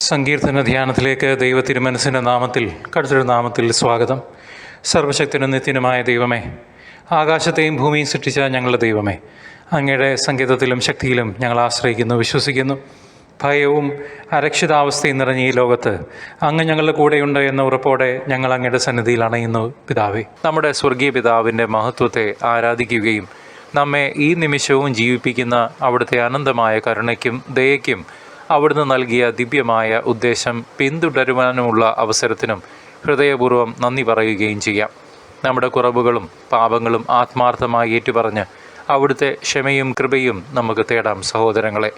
സങ്കീർത്തന ധ്യാനത്തിലേക്ക് ദൈവ തിരുമനസിന്റെ നാമത്തിൽ കടുത്തൊരു നാമത്തിൽ സ്വാഗതം. സർവശക്തനും നിത്യനുമായ ദൈവമേ ആകാശത്തെയും ഭൂമിയും സൃഷ്ടിച്ച ഞങ്ങളുടെ ദൈവമേ അങ്ങയുടെ സംഗീതത്തിലും ശക്തിയിലും ഞങ്ങൾ ആശ്രയിക്കുന്നു വിശ്വസിക്കുന്നു. ഭയവും അരക്ഷിതാവസ്ഥയും നിറഞ്ഞ ഈ ലോകത്ത് അങ്ങ് ഞങ്ങളുടെ കൂടെയുണ്ട് എന്ന ഉറപ്പോടെ ഞങ്ങൾ അങ്ങയുടെ സന്നിധിയിൽ അണയുന്നു പിതാവേ. നമ്മുടെ സ്വർഗീയ പിതാവിന്റെ മഹത്വത്തെ ആരാധിക്കുകയും നമ്മെ ഈ നിമിഷവും ജീവിപ്പിക്കുന്ന അവിടുത്തെ അനന്തമായ കരുണയ്ക്കും ദയയ്ക്കും അവിടുന്ന് നൽകിയ ദിവ്യമായ ഉദ്ദേശം പിന്തുടരുവാനുമുള്ള അവസരത്തിനും ഹൃദയപൂർവം നന്ദി പറയുകയും ചെയ്യാം. നമ്മുടെ കുറവുകളും പാപങ്ങളും ആത്മാർത്ഥമായി ഏറ്റുപറഞ്ഞ് അവിടുത്തെ ക്ഷമയും കൃപയും നമുക്ക് തേടാം സഹോദരങ്ങളെ.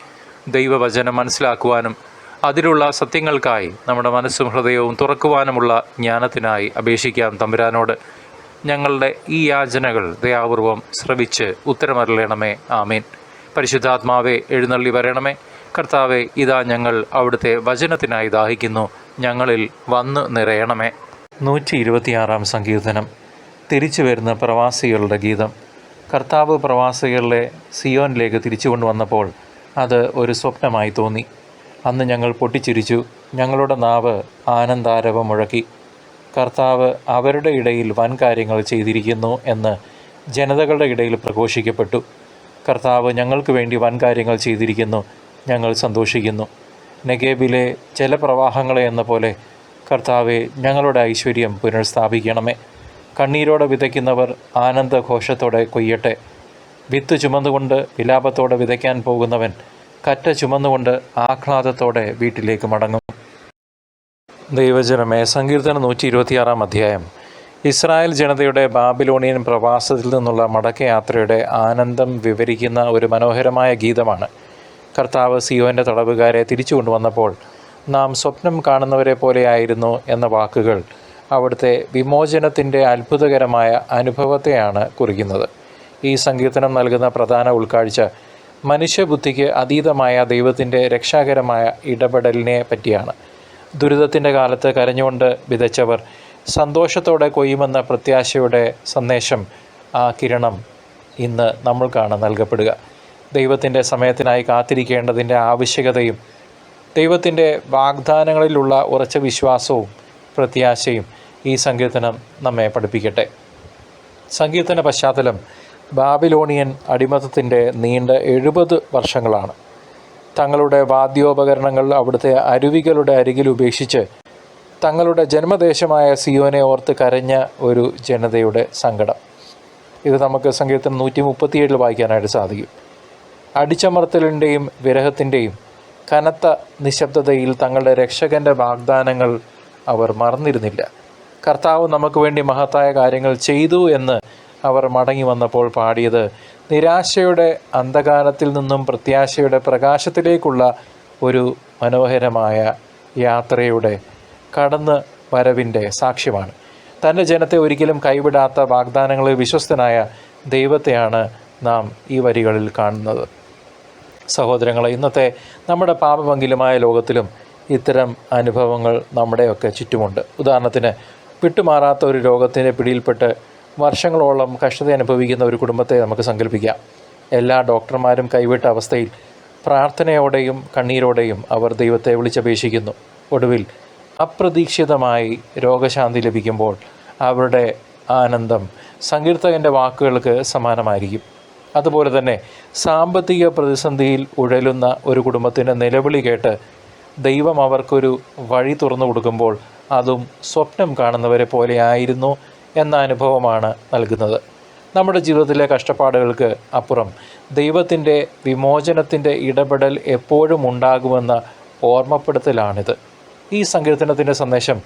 ദൈവവചനം മനസ്സിലാക്കുവാനും അതിലുള്ള സത്യങ്ങൾക്കായി നമ്മുടെ മനസ്സും ഹൃദയവും തുറക്കുവാനുമുള്ള ജ്ഞാനത്തിനായി അപേക്ഷിക്കാം തമ്പുരാനോട്. ഞങ്ങളുടെ ഈ യാചനകൾ ദയാപൂർവം ശ്രവിച്ച് ഉത്തരമരളണമേ. ആമേൻ. പരിശുദ്ധാത്മാവെ എഴുന്നള്ളി വരണമേ. കർത്താവെ ഇതാ ഞങ്ങൾ അവിടുത്തെ വചനത്തിനായി ദാഹിക്കുന്നു. ഞങ്ങളിൽ വന്ന് നിറയണമേ. നൂറ്റി ഇരുപത്തിയാറാം സങ്കീർത്തനം. തിരിച്ചു വരുന്ന പ്രവാസികളുടെ ഗീതം. കർത്താവ് പ്രവാസികളെ സിയോനിലേക്ക് തിരിച്ചു കൊണ്ടുവന്നപ്പോൾ അത് ഒരു സ്വപ്നമായി തോന്നി. അന്ന് ഞങ്ങൾ പൊട്ടിച്ചിരിച്ചു. ഞങ്ങളുടെ നാവ് ആനന്ദാരവം മുഴക്കി. കർത്താവ് അവരുടെ ഇടയിൽ വൻ കാര്യങ്ങൾ ചെയ്തിരിക്കുന്നു എന്ന് ജനതകളുടെ ഇടയിൽ പ്രഘോഷിക്കപ്പെട്ടു. കർത്താവ് ഞങ്ങൾക്ക് വേണ്ടി വൻ കാര്യങ്ങൾ ചെയ്തിരിക്കുന്നു. ഞങ്ങൾ സന്തോഷിക്കുന്നു. നെഗേബിലെ ജലപ്രവാഹങ്ങളെ എന്ന പോലെ കർത്താവെ ഞങ്ങളുടെ ഐശ്വര്യം പുനഃസ്ഥാപിക്കണമേ. കണ്ണീരോടെ വിതയ്ക്കുന്നവർ ആനന്ദഘോഷത്തോടെ കൊയ്യട്ടെ. വിത്ത് ചുമന്നുകൊണ്ട് വിലാപത്തോടെ വിതയ്ക്കാൻ പോകുന്നവൻ കറ്റ ചുമന്നുകൊണ്ട് ആഹ്ലാദത്തോടെ വീട്ടിലേക്ക് മടങ്ങും. ദൈവജനമേ സങ്കീർത്തനം നൂറ്റി ഇരുപത്തിയാറാം അധ്യായം. ഇസ്രായേൽ ജനതയുടെ ബാബിലോണിയൻ പ്രവാസത്തിൽ നിന്നുള്ള മടക്കയാത്രയുടെ ആനന്ദം വിവരിക്കുന്ന ഒരു മനോഹരമായ ഗീതമാണ്. കർത്താവ് സിയോന്റെ തടവുകാരെ തിരിച്ചു കൊണ്ടുവന്നപ്പോൾ നാം സ്വപ്നം കാണുന്നവരെ പോലെയായിരുന്നു എന്ന വാക്കുകൾ അവിടുത്തെ വിമോചനത്തിന്റെ അത്ഭുതകരമായ അനുഭവത്തെയാണ് കുറിക്കുന്നത്. ഈ സങ്കീർത്തനം നൽകുന്ന പ്രധാന ഉൾക്കാഴ്ച മനുഷ്യബുദ്ധിക്ക് അതീതമായ ദൈവത്തിന്റെ രക്ഷാകരമായ ഇടപെടലിനെ പറ്റിയാണ്. ദുരിതത്തിന്റെ കാലത്ത് കരഞ്ഞുകൊണ്ട് വിതച്ചവർ സന്തോഷത്തോടെ കൊയ്യുമെന്ന പ്രത്യാശയുടെ സന്ദേശം ആ കിരണം ഇന്ന് നമ്മൾക്കാണ് നൽകപ്പെടുക. ദൈവത്തിന്റെ സമയത്തിനായി കാത്തിരിക്കേണ്ടതിന്റെ ആവശ്യകതയും ദൈവത്തിന്റെ വാഗ്ദാനങ്ങളിലുള്ള ഉറച്ച വിശ്വാസവും പ്രത്യാശയും ഈ സങ്കീർത്തനം നമ്മെ പഠിപ്പിക്കട്ടെ. സങ്കീർത്തന പശ്ചാത്തലം ബാബിലോണിയൻ അടിമത്തത്തിന്റെ നീണ്ട എഴുപത് വർഷങ്ങളാണ്. തങ്ങളുടെ വാദ്യോപകരണങ്ങൾ അവിടുത്തെ അരുവികളുടെ അരികിൽ ഉപേക്ഷിച്ച് തങ്ങളുടെ ജന്മദേശമായ സിയോനെ ഓർത്ത് കരഞ്ഞ ഒരു ജനതയുടെ സങ്കടം. ഇത് നമുക്ക് സങ്കീർത്തനം നൂറ്റി മുപ്പത്തിയേഴിൽ വായിക്കാനായിട്ട് സാധിക്കും. അടിച്ചമർത്തലിന്റെയും വിരഹത്തിന്റെയും കനത്ത നിശബ്ദതയിൽ തങ്ങളുടെ രക്ഷകന്റെ വാഗ്ദാനങ്ങൾ അവർ മറന്നിരുന്നില്ല. കർത്താവ് നമുക്ക് വേണ്ടി മഹത്തായ കാര്യങ്ങൾ ചെയ്തു എന്ന് അവർ മടങ്ങി വന്നപ്പോൾ പാടിയത് നിരാശയുടെ അന്ധകാരത്തിൽ നിന്നും പ്രത്യാശയുടെ പ്രകാശത്തിലേക്കുള്ള ഒരു മനോഹരമായ യാത്രയുടെ കടന്ന് വരവിന്റെ സാക്ഷ്യമാണ്. തന്റെ ജനത്തെ ഒരിക്കലും കൈവിടാത്ത വാഗ്ദാനങ്ങളിൽ വിശ്വസ്തനായ ദൈവത്തെയാണ് നാം ഈ വരികളിൽ കാണുന്നത്. സഹോദരങ്ങളെ ഇന്നത്തെ നമ്മുടെ പാപമംഗിലുമായ ലോകത്തിലും ഇത്തരം അനുഭവങ്ങൾ നമ്മുടെയൊക്കെ ചുറ്റുമുണ്ട്. ഉദാഹരണത്തിന് വിട്ടുമാറാത്ത ഒരു രോഗത്തിന്റെ പിടിയിൽപ്പെട്ട് വർഷങ്ങളോളം കഷ്ടത അനുഭവിക്കുന്ന ഒരു കുടുംബത്തെ നമുക്ക് സങ്കല്പിക്കാം. എല്ലാ ഡോക്ടർമാരും കൈവിട്ട അവസ്ഥയിൽ പ്രാർത്ഥനയോടെയും കണ്ണീരോടെയും അവർ ദൈവത്തെ വിളിച്ചപേക്ഷിക്കുന്നു. ഒടുവിൽ അപ്രതീക്ഷിതമായി രോഗശാന്തി ലഭിക്കുമ്പോൾ അവരുടെ ആനന്ദം സങ്കീർത്തകന്റെ വാക്കുകൾക്ക് സമാനമായിരിക്കും. അതുപോലെ തന്നെ സാമ്പത്തിക പ്രതിസന്ധിയിൽ ഉഴലുന്ന ഒരു കുടുംബത്തിന്റെ നിലവിളി കേട്ട് ദൈവം അവർക്കൊരു വഴി തുറന്നു കൊടുക്കുമ്പോൾ അതും സ്വപ്നം കാണുന്നവരെ പോലെ ആയിരുന്നു എന്ന അനുഭവമാണ് നൽകുന്നത്. നമ്മുടെ ജീവിതത്തിലെ കഷ്ടപ്പാടുകൾക്ക് അപ്പുറം ദൈവത്തിന്റെ വിമോചനത്തിന്റെ ഇടപെടൽ എപ്പോഴും ഉണ്ടാകുമെന്ന ഓർമ്മപ്പെടുത്തലാണിത്. ഈ സങ്കീർത്തനത്തിന്റെ സന്ദേശം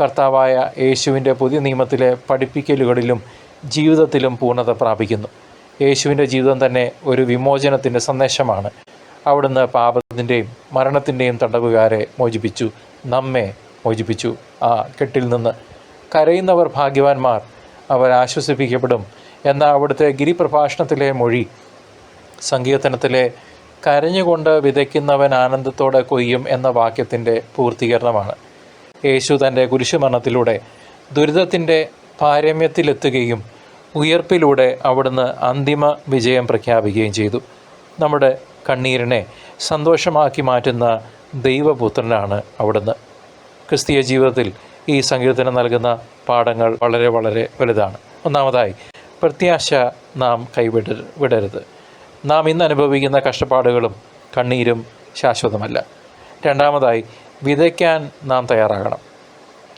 കർത്താവായ യേശുവിന്റെ പുതിയ നിയമത്തിലെ പഠിപ്പിക്കലുകളിലും ജീവിതത്തിലും പൂർണത പ്രാപിക്കുന്നു. യേശുവിന്റെ ജീവിതം തന്നെ ഒരു വിമോചനത്തിന്റെ സന്ദേശമാണ്. അവിടുന്ന് പാപത്തിന്റെയും മരണത്തിന്റെയും തടവുകാരെ മോചിപ്പിച്ചു. നമ്മെ മോചിപ്പിച്ചു. ആ കെട്ടിൽ നിന്ന് കരയുന്നവർ ഭാഗ്യവാന്മാർ. അവർ ആശ്വസിപ്പിക്കപ്പെടും. എന്ന അവിടുത്തെ ഗിരിപ്രഭാഷണത്തിലെ മൊഴി സങ്കീർത്തനത്തിലെ കരഞ്ഞുകൊണ്ട് വിതയ്ക്കുന്നവൻ ആനന്ദത്തോടെ കൊയ്യും എന്ന വാക്യത്തിന്റെ പൂർത്തീകരണമാണ്. യേശു തന്റെ കുരിശുമരണത്തിലൂടെ ദുരിതത്തിന്റെ പാരമ്യത്തിലെത്തുകയും ഉയർപ്പിലൂടെ അവിടുന്ന് അന്തിമ വിജയം പ്രഖ്യാപിക്കുകയും ചെയ്തു. നമ്മുടെ കണ്ണീരിനെ സന്തോഷമാക്കി മാറ്റുന്ന ദൈവപുത്രനാണ് അവിടുന്ന്. ക്രിസ്തീയ ജീവിതത്തിൽ ഈ സങ്കീർത്തനം നൽകുന്ന പാഠങ്ങൾ വളരെ വളരെ വലുതാണ്. ഒന്നാമതായി പ്രത്യാശ നാം കൈവിട വിടരുത്. നാം ഇന്ന് അനുഭവിക്കുന്ന കഷ്ടപ്പാടുകളും കണ്ണീരും ശാശ്വതമല്ല. രണ്ടാമതായി വിതയ്ക്കാൻ നാം തയ്യാറാകണം.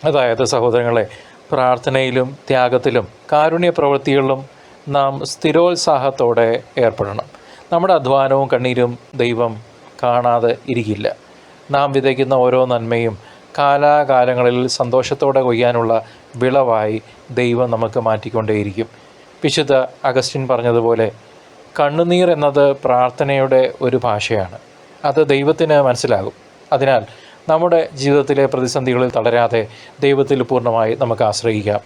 അതായത് സഹോദരങ്ങളെ പ്രാർത്ഥനയിലും ത്യാഗത്തിലും കാരുണ്യ പ്രവൃത്തികളിലും നാം സ്ഥിരോത്സാഹത്തോടെ ഏർപ്പെടണം. നമ്മുടെ അധ്വാനവും കണ്ണീരും ദൈവം കാണാതെ ഇരിക്കില്ല. നാം വിതയ്ക്കുന്ന ഓരോ നന്മയും കാലാകാലങ്ങളിൽ സന്തോഷത്തോടെ കൊയ്യാനുള്ള വിളവായി ദൈവം നമുക്ക് മാറ്റിക്കൊണ്ടേയിരിക്കും. വിശുദ്ധ അഗസ്റ്റിൻ പറഞ്ഞതുപോലെ കണ്ണുനീർ എന്നത് പ്രാർത്ഥനയുടെ ഒരു ഭാഷയാണ്. അത് ദൈവത്തിന് മനസ്സിലാകും. അതിനാൽ നമ്മുടെ ജീവിതത്തിലെ പ്രതിസന്ധികളിൽ തളരാതെ ദൈവത്തിൽ പൂർണമായി നമുക്ക് ആശ്രയിക്കാം.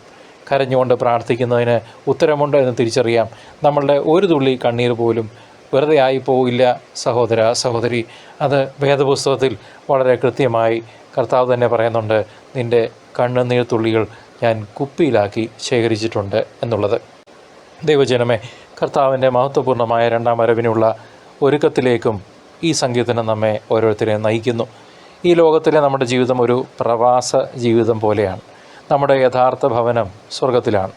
കരഞ്ഞുകൊണ്ട് പ്രാർത്ഥിക്കുന്നതിന് ഉത്തരമുണ്ട് എന്ന് തിരിച്ചറിയാം. നമ്മളുടെ ഒരു തുള്ളി കണ്ണീർ പോലും വെറുതെ ആയിപ്പോവില്ല സഹോദര സഹോദരി. അത് വേദപുസ്തകത്തിൽ വളരെ കൃത്യമായി കർത്താവ് തന്നെ പറയുന്നുണ്ട് നിന്റെ കണ്ണുനീർ തുള്ളികൾ ഞാൻ കുപ്പിയിലാക്കി ശേഖരിച്ചിട്ടുണ്ട് എന്നുള്ളത്. ദൈവജനമേ കർത്താവിന്റെ മഹത്വപൂർണമായ രണ്ടാം വരവിനുള്ള ഒരുക്കത്തിലേക്കും ഈ സംഗീതനം നമ്മെ ഓരോരുത്തരെയും നയിക്കുന്നു. ഈ ലോകത്തിലെ നമ്മുടെ ജീവിതം ഒരു പ്രവാസ ജീവിതം പോലെയാണ്. നമ്മുടെ യഥാർത്ഥ ഭവനം സ്വർഗത്തിലാണ്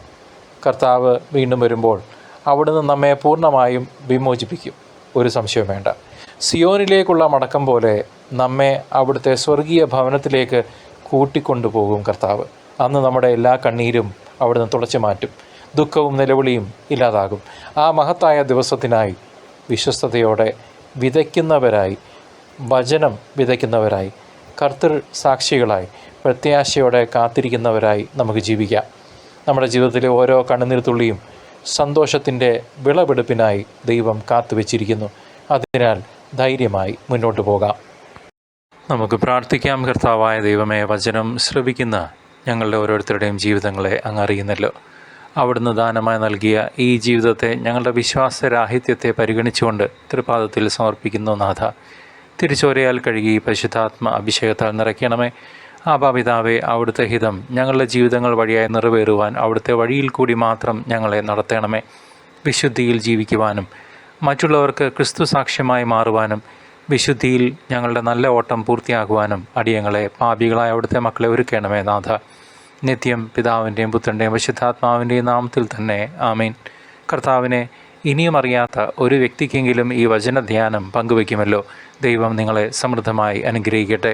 കർത്താവ് വീണ്ടും വരുമ്പോൾ അവിടുന്ന് നമ്മെ പൂർണമായും വിമോചിപ്പിക്കും. ഒരു സംശയം വേണ്ട. സിയോനിലേക്കുള്ള മടക്കം പോലെ നമ്മെ അവിടുത്തെ സ്വർഗീയ ഭവനത്തിലേക്ക് കൂട്ടിക്കൊണ്ടുപോകും കർത്താവ്. അന്ന് നമ്മുടെ എല്ലാ കണ്ണീരും അവിടുന്ന് തുടച്ചു മാറ്റും. ദുഃഖവും നിലവിളിയും ഇല്ലാതാകും. ആ മഹത്തായ ദിവസത്തിനായി വിശ്വസ്തയോടെ വിതയ്ക്കുന്നവരായി വചനം വിതയ്ക്കുന്നവരായി കർത്തൃ സാക്ഷികളായി പ്രത്യാശയോടെ കാത്തിരിക്കുന്നവരായി നമുക്ക് ജീവിക്കാം. നമ്മുടെ ജീവിതത്തിലെ ഓരോ കണ്ണുനീർ തുള്ളിയും സന്തോഷത്തിന്റെ വിളവെടുപ്പിനായി ദൈവം കാത്തുവച്ചിരിക്കുന്നു. അതിനാൽ ധൈര്യമായി മുന്നോട്ട് പോകാം. നമുക്ക് പ്രാർത്ഥിക്കാം. കർത്താവായ ദൈവമേ വചനം ശ്രവിക്കുന്ന ഞങ്ങളുടെ ഓരോരുത്തരുടെയും ജീവിതങ്ങളെ അങ്ങ് അറിയുന്നല്ലോ. അവിടുന്ന് ദാനമായി നൽകിയ ഈ ജീവിതത്തെ ഞങ്ങളുടെ വിശ്വാസരാഹിത്യത്തെ പരിഗണിച്ചുകൊണ്ട് തൃപാദത്തിൽ സമർപ്പിക്കുന്നു നാഥ. തിരിച്ചോരയാൽ കഴുകി പരിശുദ്ധാത്മ അഭിഷേകത്താൽ നിറയ്ക്കണമേ. ആപാപിതാവെ അവിടുത്തെ ഹിതം ഞങ്ങളുടെ ജീവിതങ്ങൾ വഴിയായി നിറവേറുവാൻ അവിടുത്തെ വഴിയിൽ കൂടി മാത്രം ഞങ്ങളെ നടത്തണമേ. വിശുദ്ധിയിൽ ജീവിക്കുവാനും മറ്റുള്ളവർക്ക് ക്രിസ്തു സാക്ഷ്യമായി മാറുവാനും വിശുദ്ധിയിൽ ഞങ്ങളുടെ നല്ല ഓട്ടം പൂർത്തിയാകുവാനും അടിയങ്ങളെ പാപികളായ അവിടുത്തെ മക്കളെ ഒരുക്കണമേ നാഥ. നിത്യം പിതാവിന്റെയും പുത്രന്റെയും വിശുദ്ധാത്മാവിന്റെയും നാമത്തിൽ തന്നെ ആമീൻ. കർത്താവിനെ ഇനിയും അറിയാത്ത ഒരു വ്യക്തിക്കെങ്കിലും ഈ വചനധ്യാനം പങ്കുവയ്ക്കുമല്ലോ. ദൈവം നിങ്ങളെ സമൃദ്ധമായി അനുഗ്രഹിക്കട്ടെ.